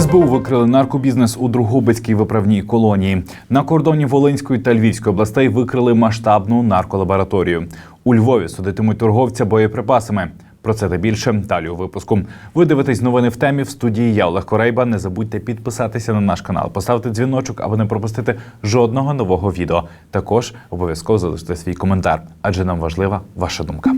СБУ викрили наркобізнес у Другобицькій виправній колонії. На кордоні Волинської та Львівської областей викрили масштабну нарколабораторію. У Львові судитимуть торговця боєприпасами. Про це та більше далі у випуску. Ви дивитесь новини в темі в студії. Я Олег Корейба. Не забудьте підписатися на наш канал, поставити дзвіночок, аби не пропустити жодного нового відео. Також обов'язково залиште свій коментар, адже нам важлива ваша думка.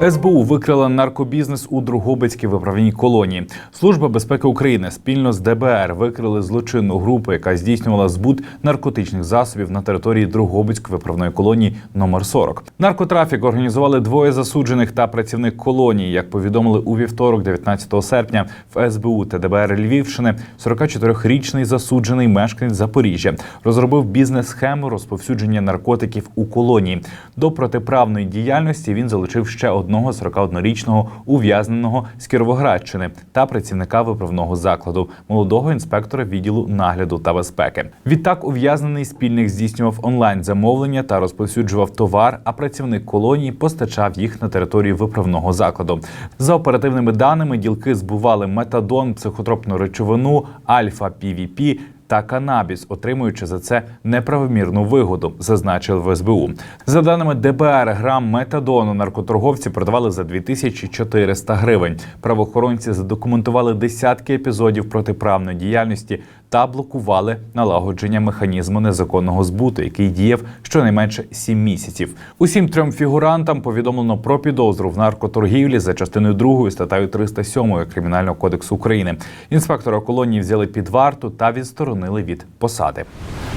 СБУ викрила наркобізнес у Другобицькій виправній колонії. Служба безпеки України спільно з ДБР викрили злочинну групу, яка здійснювала збут наркотичних засобів на території Другобицької виправної колонії номер 40. Наркотрафік організували двоє засуджених та працівник колонії. Як повідомили у вівторок, 19 серпня, в СБУ та ДБР Львівщини 44-річний засуджений мешканець Запоріжжя розробив бізнес-схему розповсюдження наркотиків у колонії. До протиправної діяльності він залучив ще одного 41-річного ув'язненого з Кіровоградщини та працівника виправного закладу, молодого інспектора відділу нагляду та безпеки. Відтак ув'язнений спільник здійснював онлайн замовлення та розповсюджував товар, а працівник колонії постачав їх на територію виправного закладу. За оперативними даними, ділки збували метадон, психотропну речовину, альфа пвп та канабіс, отримуючи за це неправомірну вигоду, зазначили в СБУ. За даними ДБР, грам метадону наркоторговці продавали за 2400 гривень. Правоохоронці задокументували десятки епізодів протиправної діяльності та блокували налагодження механізму незаконного збуту, який діяв щонайменше 7 місяців. Усім трьом фігурантам повідомлено про підозру в наркоторгівлі за частиною 2 статтею 307 Кримінального кодексу України. Інспектора колонії взяли під варту та відсторонили від посади.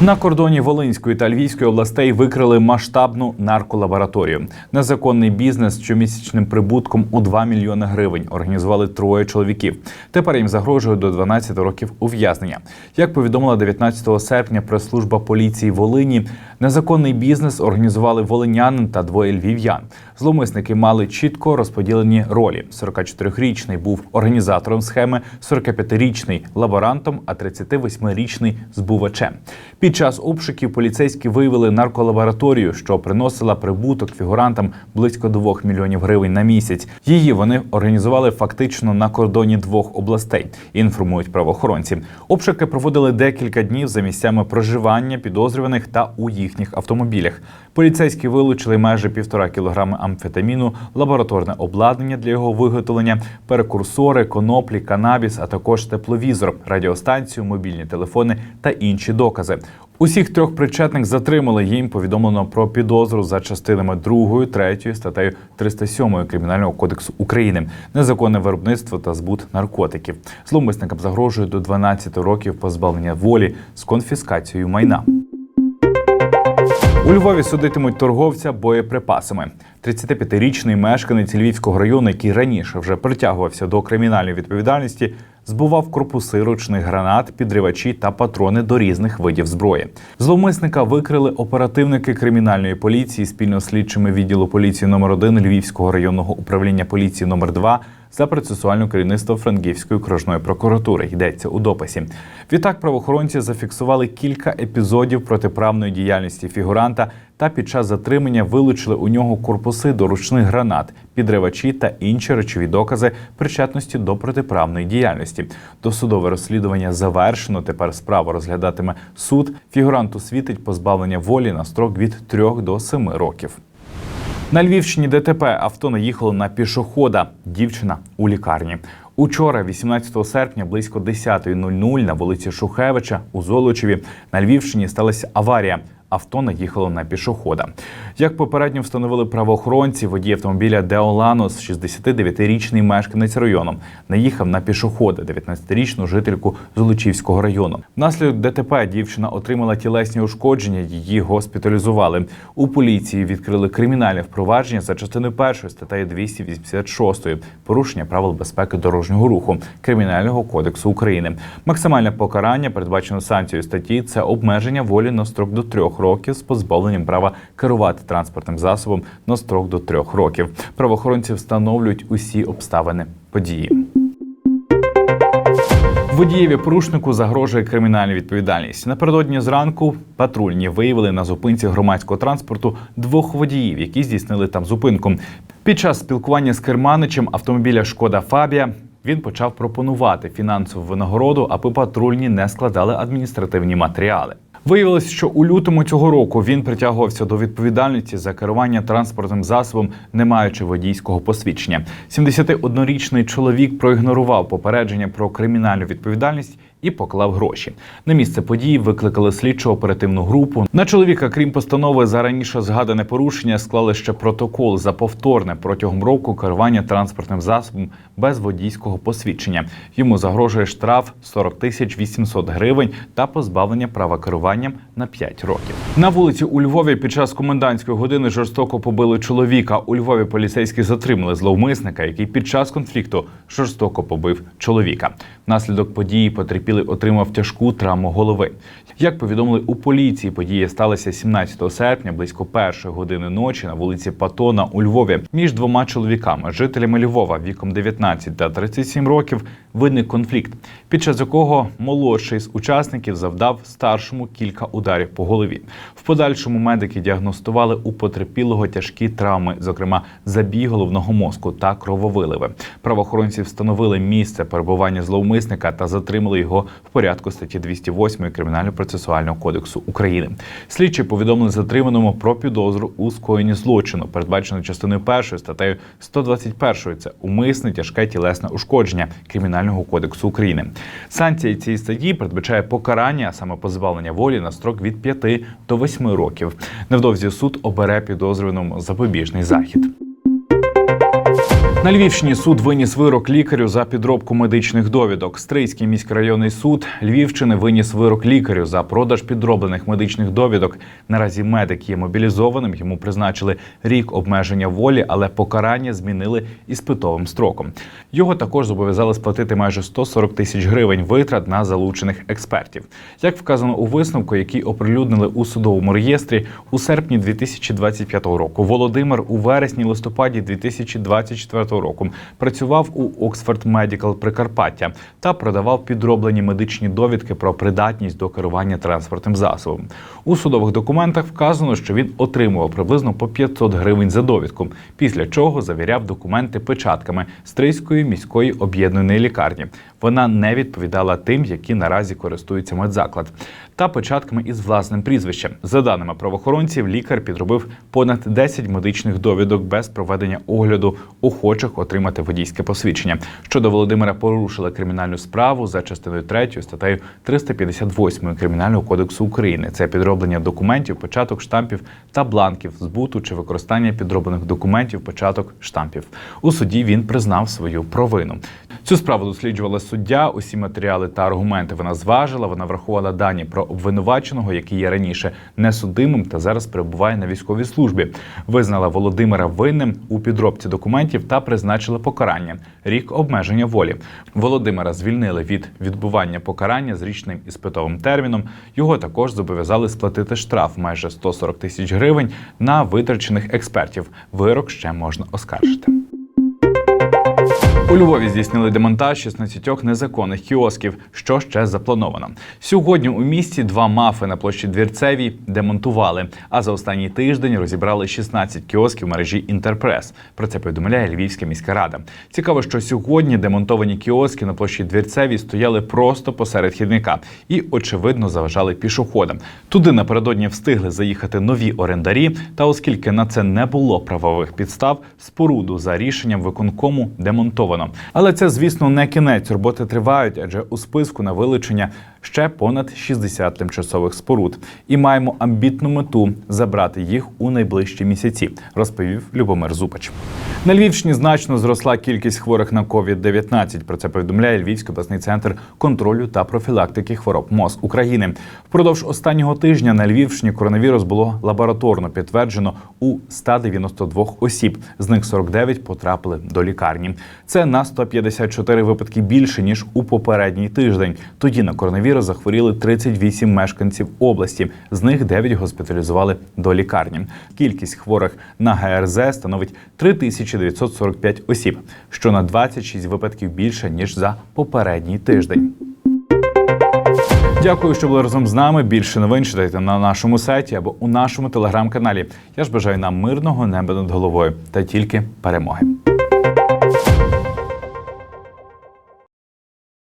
На кордоні Волинської та Львівської областей викрили масштабну нарколабораторію. Незаконний бізнес з щомісячним прибутком у 2 мільйони гривень організували троє чоловіків. Тепер їм загрожує до 12 років ув'язнення. Як повідомила 19 серпня прес-служба поліції Волині, незаконний бізнес організували волинянин та двоє львів'ян. Зловмисники мали чітко розподілені ролі. 44-річний був організатором схеми, 45-річний лаборантом, а 38-річний збувачем. Під час обшуків поліцейські виявили нарколабораторію, що приносила прибуток фігурантам близько 2 мільйонів гривень на місяць. Її вони організували фактично на кордоні двох областей. Інформують правоохоронці. Обшуки проводили декілька днів за місцями проживання підозрюваних та у їхніх автомобілях. Поліцейські вилучили майже півтора кілограми амфетаміну, лабораторне обладнання для його виготовлення, перекурсори, коноплі, канабіс, а також тепловізор, радіостанцію, мобільні телефони та інші докази. Усіх трьох причетних затримали. Їм повідомлено про підозру за частинами 2, 3 статтею 307 Кримінального кодексу України, незаконне виробництво та збут наркотиків. Зловмисникам загрожує до 12 років позбавлення волі з конфіскацією майна. Львові судитимуть торговця боєприпасами. 35-річний мешканець Львівського району, який раніше вже притягувався до кримінальної відповідальності, збував корпуси ручних гранат, підривачі та патрони до різних видів зброї. Зловмисника викрили оперативники кримінальної поліції спільно з слідчими відділу поліції номер 1 Львівського районного управління поліції номер 2 за процесуальне керівництво Франківської окружної прокуратури. Йдеться у дописі. Відтак правоохоронці зафіксували кілька епізодів протиправної діяльності фігуранта та під час затримання вилучили у нього корпуси до ручних гранат, підривачі та інші речові докази причетності до протиправної діяльності. Досудове розслідування завершено. Тепер справу розглядатиме суд. Фігуранту світить позбавлення волі на строк від 3 до 7 років. На Львівщині ДТП авто наїхало на пішохода. Дівчина у лікарні. Учора, 18 серпня, близько 10.00 на вулиці Шухевича у Золочеві на Львівщині сталася аварія. Авто наїхало на пішохода. Як попередньо встановили правоохоронці, водій автомобіля Деоланос, 69-річний мешканець району, наїхав на пішохода, 19-річну жительку Золочівського району. Внаслідок ДТП дівчина отримала тілесні ушкодження. Її госпіталізували. У поліції відкрили кримінальне впровадження за частиною першої статтею 286 порушення правил безпеки дорожнього руху Кримінального кодексу України. Максимальне покарання передбачено санкцією статті це обмеження волі на строк до трьох років з позбавленням права керувати транспортним засобом на строк до трьох років. Правоохоронці встановлюють усі обставини події. Водієві порушнику загрожує кримінальна відповідальність. Напередодні зранку патрульні виявили на зупинці громадського транспорту двох водіїв, які здійснили там зупинку. Під час спілкування з керманичем автомобіля Шкода Фабія він почав пропонувати фінансову винагороду, аби патрульні не складали адміністративні матеріали. Виявилось, що у лютому цього року він притягувався до відповідальності за керування транспортним засобом, не маючи водійського посвідчення. 71-річний чоловік проігнорував попередження про кримінальну відповідальність і поклав гроші. На місце події викликали слідчо оперативну групу. На чоловіка, крім постанови за раніше згадане порушення, склали ще протокол за повторне протягом року керування транспортним засобом без водійського посвідчення. Йому загрожує штраф 40 тисяч 800 гривень та позбавлення права керування на 5 років. На вулиці у Львові під час комендантської години жорстоко побили чоловіка. У Львові поліцейські затримали зловмисника, який під час конфлікту жорстоко побив чоловіка. Внаслідок події потерпілий отримав тяжку травму голови. Як повідомили у поліції, подія сталася 17 серпня близько першої години ночі на вулиці Патона у Львові між двома чоловіками, жителями Львова віком 19 та 37 років, виник конфлікт, під час якого молодший з учасників завдав старшому кілька ударів по голові. В подальшому медики діагностували у потерпілого тяжкі травми, зокрема забій головного мозку та крововиливи. Правоохоронці встановили місце перебування зловмисника та затримали його в порядку статті 208 Кримінально-процесуального кодексу України. Слідчі повідомили затриманому про підозру у скоєнні злочину, передбачено частиною першої статтею 121 – Це умисне тяжке тілесне ушкодження Кримінального кодексу України. Санкція цієї статті передбачає покарання, а саме позбавлення волі на строк від 5 до 8 років. Невдовзі суд обере підозрюваному запобіжний захід. На Львівщині суд виніс вирок лікарю за підробку медичних довідок. Стрийський міськрайонний суд Львівщини виніс вирок лікарю за продаж підроблених медичних довідок. Наразі медик є мобілізованим. Йому призначили рік обмеження волі, але покарання змінили іспитовим строком. Його також зобов'язали сплатити майже 140 тисяч гривень витрат на залучених експертів. Як вказано у висновку, який оприлюднили у судовому реєстрі у серпні 2025 року. Володимир у вересні листопаді 2024 року працював у Oxford Medical Прикарпаття та продавав підроблені медичні довідки про придатність до керування транспортним засобом. У судових документах вказано, що він отримував приблизно по 500 гривень за довідку, після чого завіряв документи печатками Стрийської міської об'єднаної лікарні. Вона не відповідала тим, які наразі користується медзаклад, та печатками із власним прізвищем. За даними правоохоронців, лікар підробив понад 10 медичних довідок без проведення огляду охочих отримати водійське посвідчення. Щодо Володимира порушили кримінальну справу за частиною 3 статтею 358 Кримінального кодексу України. Це підроблення документів, початок штампів та бланків збуту чи використання підроблених документів, початок штампів. У суді він признав свою провину. Цю справу досліджувала суддя. Усі матеріали та аргументи вона зважила. Вона врахувала дані про обвинуваченого, який є раніше несудимим та зараз перебуває на військовій службі. Визнала Володимира винним у підробці документів та призначила покарання рік обмеження волі. Володимира звільнили від відбування покарання з річним іспитовим терміном. Його також зобов'язали сплатити штраф майже 140 тисяч гривень на витрачених експертів. Вирок ще можна оскаржити. У Львові здійснили демонтаж 16 незаконних кіосків. Що ще заплановано? Сьогодні у місті два мафи на площі Двірцевій демонтували. А за останній тиждень розібрали 16 кіосків мережі Інтерпрес. Про це повідомляє Львівська міська рада. Цікаво, що сьогодні демонтовані кіоски на площі Двірцевій стояли просто посеред хідника і, очевидно, заважали пішоходам. Туди напередодні встигли заїхати нові орендарі. Та оскільки на це не було правових підстав, споруду за рішенням виконкому демонтовано. Але це, звісно, не кінець. Роботи тривають, адже у списку на вилучення ще понад 60 тимчасових споруд. І маємо амбітну мету забрати їх у найближчі місяці, розповів Любомир Зупач. На Львівщині значно зросла кількість хворих на COVID-19. Про це повідомляє Львівський обласний центр контролю та профілактики хвороб МОЗ України. Впродовж останнього тижня на Львівщині коронавірус було лабораторно підтверджено у 192 осіб. З них 49 потрапили до лікарні. Це на 154 випадки більше ніж у попередній тиждень. Тоді на коронавірус захворіли 38 мешканців області. З них 9 госпіталізували до лікарні. Кількість хворих на ГРЗ становить 3945 осіб, що на 26 випадків більше ніж за попередній тиждень. Дякую, що були разом з нами. Більше новин читайте на нашому сайті або у нашому телеграм-каналі. Я ж бажаю нам мирного неба над головою та тільки перемоги.